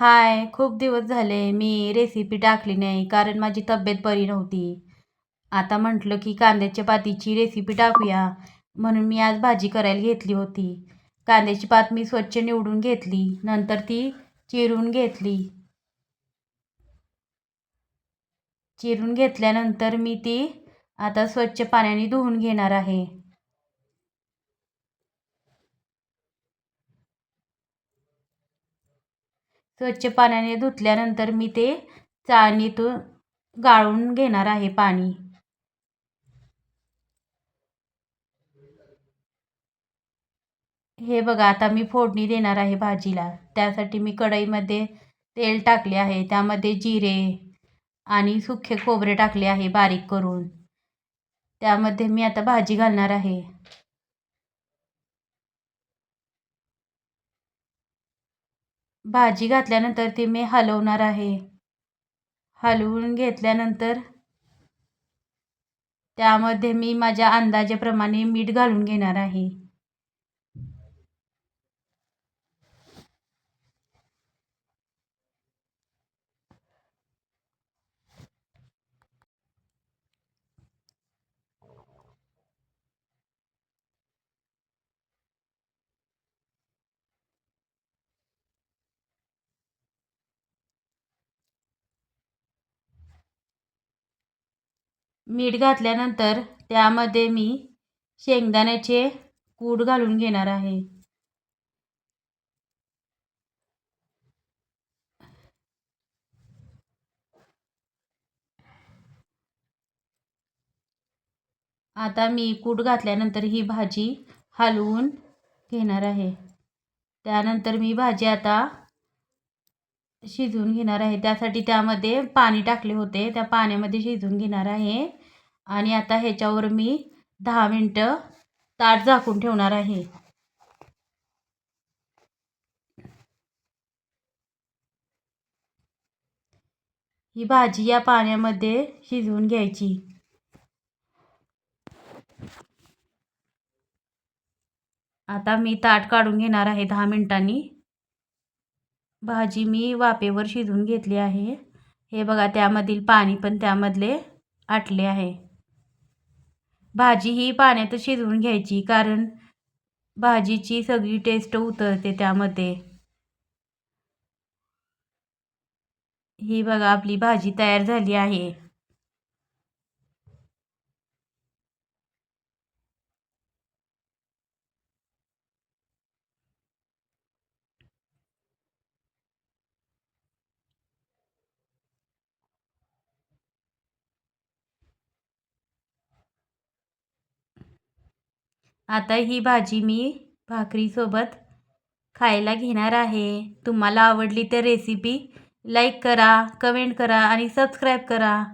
हाय खूप दिवस झाले मी रेसिपी टाकली नाही कारण माझी तब्येत बरी नव्हती. आता म्हटलं की कांद्याच्या पातीची रेसिपी टाकूया म्हणून मी आज भाजी करायला घेतली होती. कांद्याची पात मी स्वच्छ निवडून घेतली नंतर ती चिरून घेतली. चिरून घेतल्यानंतर मी ती आता स्वच्छ पाण्याने धुवून घेणार आहे. स्वच्छ पाण्याने धुतल्यानंतर मी ते चाळणीतून गाळून घेणार आहे पाणी. हे बघा आता मी फोडणी देणार आहे भाजीला. त्यासाठी मी कढईमध्ये तेल टाकले आहे. त्यामध्ये जिरे आणि सुखे खोबरे टाकले आहे बारीक करून. त्यामध्ये मी आता भाजी घालणार आहे. भाजी घातल्यानंतर ती मी हलवणार आहे. हलवून घेतल्यानंतर त्यामध्ये मी माझ्या अंदाजेप्रमाणे मीठ घालून घेणार आहे. मीठ घातल्यानंतर त्यामध्ये मी शेंगदाण्याचे कूड घालून घेणार आहे. आता मी कूट घातल्यानंतर ही भाजी हलवून घेणार आहे. त्यानंतर मी भाजी आता शिजवून घेणार आहे. त्यासाठी त्यामध्ये पाणी टाकले होते. त्या पाण्यामध्ये शिजवून घेणार आहे. आणि आता ह्याच्यावर मी दहा मिनटं ताट झाकून ठेवणार आहे. ही भाजी या पाण्यामध्ये शिजवून घ्यायची. आता मी ताट काढून घेणार आहे दहा मिनटांनी. भाजी मी वाफेवर शिजवून घेतली आहे. हे बघा त्यामधील पाणी पण त्यामधले आटले आहे. भाजी ही पाण्यात शिजवून घ्यायची कारण भाजीची सगळी टेस्ट उतरते त्यामध्ये. ही बघा आपली भाजी तयार झाली आहे. आता ही भाजी मी भाकरीसोबत खायला घेणार आहे. तुम्हाला आवडली तर रेसिपी लाईक करा कमेंट करा आणि सबस्क्राईब करा.